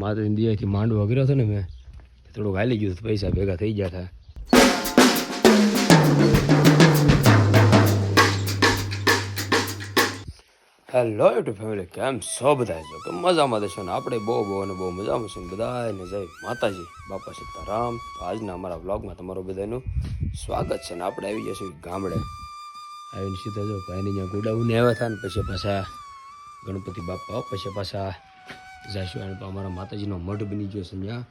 મારે ઇન્ડિયાથી માંડવો વગેરે હતો ને મેં થોડુંક હાલી ગયું પૈસા ભેગા થઈ ગયા હતા હેલો યુટ્યુબ ફેમિલી કેમ છો બધા? છો કે મજામાં દેશો ને, આપણે બહુ બહુ અને બહુ મજામાં છું બધાને જય માતાજી, બાપા સીતારામ. તો આજના અમારા વ્લોગમાં તમારું બધાનું સ્વાગત છે ને, આપણે આવી જઈશું ગામડે. આવીને સીધા જો ભાઈની ત્યાં આવ્યા હતા ને, પછી પાછા ગણપતિ બાપા પછી પાછા જઈશું અને અમારા માતાજીનો મઢ બની ગયો છે ત્યાં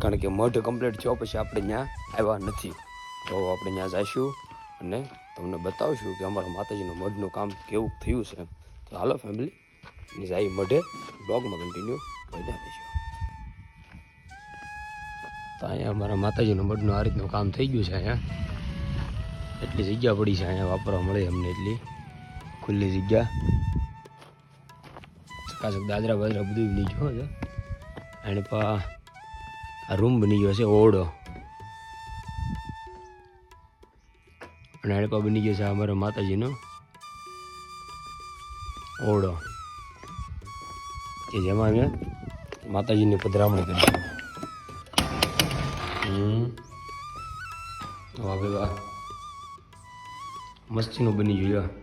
કારણ કે મઢ કમ્પ્લીટ થયો પછી આપણે ત્યાં આવ્યા નથી. તો આપણે ત્યાં જઈશું અને તમને બતાવશું કે અમારા માતાજીનો મઢનું કામ કેવું થયું છે. તો હાલો ફેમિલી જાય મઢે. બ્લોગમાં કન્ટિન્યુ બધા રહીશું. તો અહીંયા અમારા માતાજીનું મઢનું આ રીતનું કામ થઈ ગયું છે અહીંયા. એટલી જગ્યા પડી છે અહીંયા વાપરવા મળે અમને એટલી. ખુલ્લી જગ્યા. ચકાચક દાદરા બાદરા બધું બની ગયો છે અને પા આ રૂમ બની ગયો છે ઓરડો. અને એને પા બની ગયો છે અમારા માતાજીનો ઓરડો. કે જેમાં અમે માતાજીની પધરામણી કરી વાહ ભાઈ વાહ મસ્તીનું બની ગયું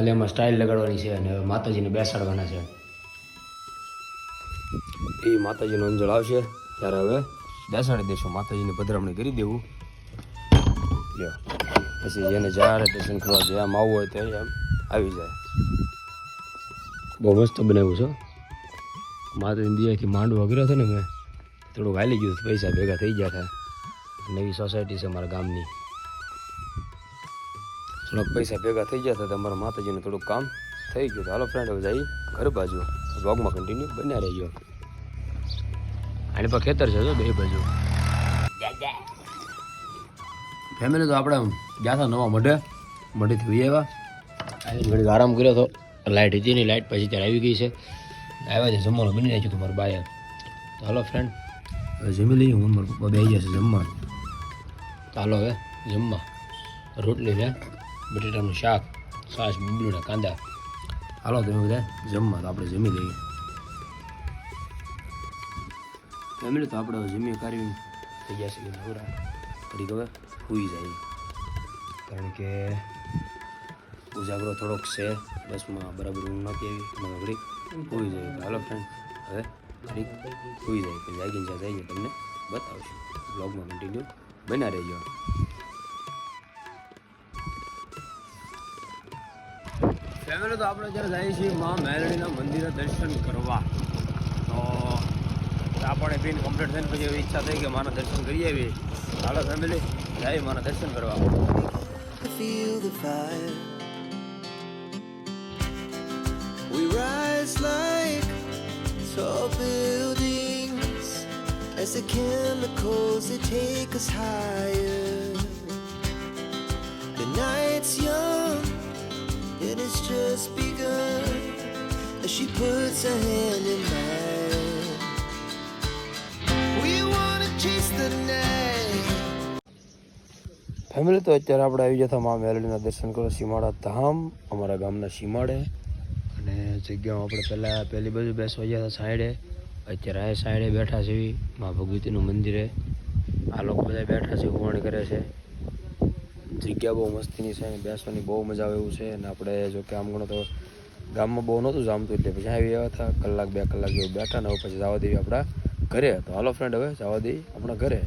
ખાલી એમાં સ્ટાઇલ લગાડવાની છે અને માતાજીને બેસાડવાના છે. એ માતાજીનો અંજળ આવશે ત્યારે હવે બેસાડી દઈશું માતાજીની પધરામણી કરી દેવું. લ્યો. પછી જેને જ્યારે દર્શન કરવા જોઈએ આમ આવવું હોય તો એમ આવી જાય. બહુ મસ્ત બનાવ્યું છે માતા દિયાથી માંડવો કર્યો હતો ને મેં. થોડુંક હાલી ગયું પૈસા ભેગા થઈ ગયા હતા નવી સોસાયટી છે અમારા ગામની. થોડાક પૈસા ભેગા થઈ ગયા હતા તમારા અમારા માતાજીનું થોડુંક કામ થઈ ગયું તો હાલો ફ્રેન્ડ હવે જઈ ઘર બાજુ. બ્લોગમાં કન્ટિન્યુ બન્યા રહી ગયો આની પર ખેતર છે બે બાજુ. ફેમિલી તો આપણે ગયા હતા નવા મઢે. મઢેથી વહી આવ્યા. આવી ઘડીક આરામ કર્યો હતો લાઇટ હતી નહીં લાઇટ પછી ત્યારે આવી ગઈ છે. આવ્યા છે જમવાનું બની નાખ્યું હતું મારા બાએ. તો હાલો ફ્રેન્ડ હવે જમી લઈએ હું મારા પપ્પા બે ગયા છે જમવા. ચાલો હવે જમવા. રોટલી ને બટેટાનું શાક, છાશ બીબડીના કાંદા. હાલો, તમે બધા જમવા તો આપણે જમી લઈએ. ફેમિલી તો આપણે જમીએ જમી કરી થઈ છે નવરા ફરી હવે સૂઈ જાય. કારણ કે ઉજાગરો થોડોક છે. બસમાં બરાબર ઊંઘ નથી આવી. મને ઘડી સૂઈ જાય. હાલો ફ્રેન્ડ હવે ઘડીક સૂઈ જાય. પછી જાગીને જ્યાં જઈએ તમને બતાવશું. બ્લોગમાં કન્ટિન્યુ બના રહેજો. ફેમિલી તો આપણે જ્યારે જઈએ છીએ મા મેરડીના મંદિરે દર્શન કરવા તો આપણે પીન કમ્પ્લીટ થઈને પછી એવી ઈચ્છા થઈ કે મારા દર્શન કરી આવીએ હાલો ફેમિલી જાય મારા દર્શન કરવા. We rise like tall buildings as the chemicals, they take us higher. The night's young and it's just begun. As she puts her hand in mine. We wanna chase the night. Family, તો અત્યારે આપણે આવી જતા મા મેલડીના દર્શન કરો સીમાડા ધામ. અમારા ગામના સીમાડે. અને જગ્યામાં આપણે પહેલાં, પહેલી બાજુ બેસવા ગયા હતા સાઈડે. અત્યારે આ સાઈડે બેઠા છે મા ભગવતીનું મંદિરે. આ લોકો બધા બેઠા છે હુવણ કરે છે. જગ્યા બહુ મસ્તીની છે અને બેસવાની બહુ મજા આવે એવું છે. અને આપણે જો કે આમ ગણો તો ગામમાં બહુ નહોતું જામતું એટલે પછી આવી આવ્યા હતા. કલાક, બે કલાક જેવું બેઠા ને પછી જવા દેવી આપણા ઘરે. તો હાલો ફ્રેન્ડ હવે જવા દેવી આપણા ઘરે.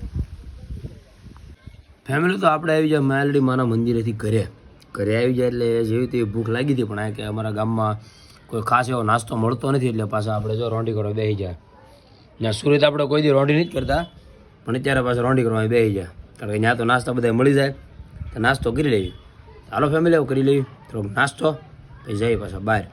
ફેમિલી તો આપણે આવી જાય માલડી માના મંદિરેથી ઘરે. ઘરે આવી જાય એટલે જેવી તેવી ભૂખ લાગી હતી, પણ આ કે અમારા ગામમાં કોઈ ખાસ એવો નાસ્તો મળતો નથી એટલે પાછા આપણે જો રોંડી કરવા બેસી જાય ત્યાં સુરત આપણે કોઈ દી રોંડી નથી કરતા, પણ અત્યારે પાછા રોંડી કરવા બેસી જાય કારણ કે ત્યાં તો નાસ્તા બધા મળી જાય. તો નાસ્તો કરી લેવી. હાલો ફેમિલી એવું કરી લેવી. થોડોક નાસ્તો, પછી જઈએ પાછા બહાર.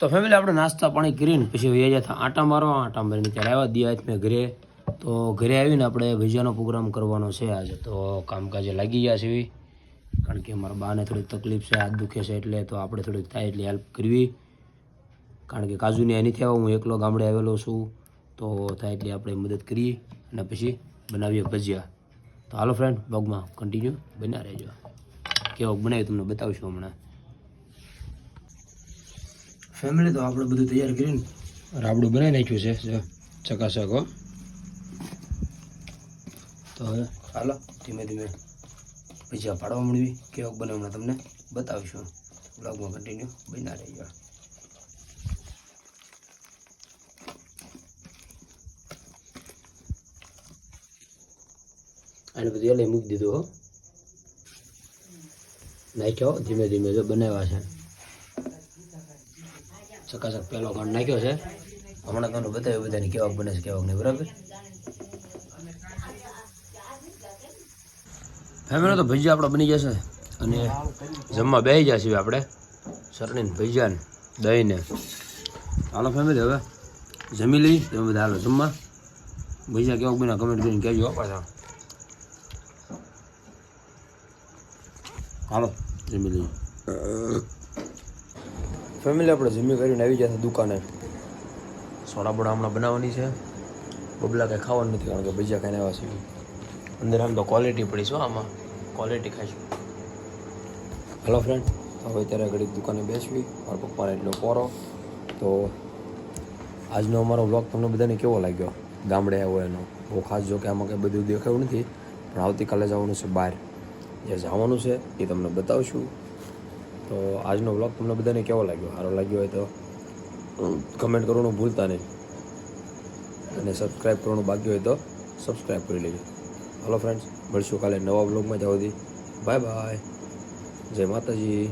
તો ફેમિલી આપણે નાસ્તા પાણી કરીને પછી વૈયા જતા આટા મારવા, આટા મારીને ત્યારે આવ્યા દિયા મેં ઘરે. તો ઘરે આવીને આપણે ભજીયાનો પ્રોગ્રામ કરવાનો છે આજે. તો કામકાજે લાગી ગયા છે. કારણ કે મારા બાને થોડીક તકલીફ છે, હાથ દુખે છે એટલે તો આપણે થોડીક થાય એટલી હેલ્પ કરવી. કારણ કે કાજુની એની થયા હું એકલો ગામડે આવેલો છું. તો થાય એટલી આપણે મદદ કરીએ અને પછી બનાવીએ ભજીયા. તો હાલો ફ્રેન્ડ બ્લોગમાં કન્ટિન્યુ બના રહેજો. કેવો બનાવ્યું તમને બતાવશું હમણાં? ફેમિલી તો આપણે બધું તૈયાર કરીને રાબડું બનાવી નાખ્યું છે ચકાસકો તો હવે હાલો ધીમે ધીમે ભજીયા પાડવા મળવી કેવો બને હમણાં તમને બતાવીશું. બ્લોગમાં કન્ટિન્યુ બના રહેજો. આને બધું એટલે મૂકી દીધું, હો. નાખ્યો, ધીમે ધીમે જો બનાવ્યા છે. ચકાચક પહેલો ઘણ નાખ્યો છે. હમણાં તમને બતાવ્યું, બધાને કેવાક બને છે, કેવાક નહીં, બરાબર? ફેમિલી તો ભજીયા આપણે બની જશે. અને જમવા બે જશે આપણે. ચટણી ભજીયા ને દહીં ને. હાલો ફેમિલી હવે જમી લઈ તમે બધા હાલો જમવા. ભજીયા કેવાક બન્યા કમેન્ટ કરીને કહેજો પાછા. હાલો. જમી લઈએ. ફેમિલી આપણે જમી કરીને આવી જશે દુકાને. સોડા બોડા હમણાં બનાવવાની છે. બબલા કાંઈ ખાવાનું નથી કારણ કે બીજા કંઈ આવ્યા છીએ. અંદર આમ તો ક્વોલિટી પડી છે આમાં. ક્વોલિટી ખાઈશું હેલો ફ્રેન્ડ હવે ત્યારે ઘડીક દુકાને બેસવી. મારા પપ્પાને એટલો કોરો તો આજનો અમારો વ્લોગ તમને બધાને કેવો લાગ્યો? ગામડે આવ્યો એનો. બહુ ખાસ જો કે આમાં કંઈ બધું દેખાયું નથી પણ આવતીકાલે જવાનું છે બહાર. જે જવાનું છે એ તમને બતાવશું. તો આજનો બ્લોગ તમને બધાને કેવો લાગ્યો? સારો લાગ્યો હોય તો કમેન્ટ કરવાનું ભૂલતા નહીં. અને સબસ્ક્રાઈબ કરવાનું બાકી હોય તો સબસ્ક્રાઈબ કરી લેજો. હલો ફ્રેન્ડ્સ મળશું કાલે નવા બ્લોગમાં જાવ સુધી. બાય બાય જય માતાજી.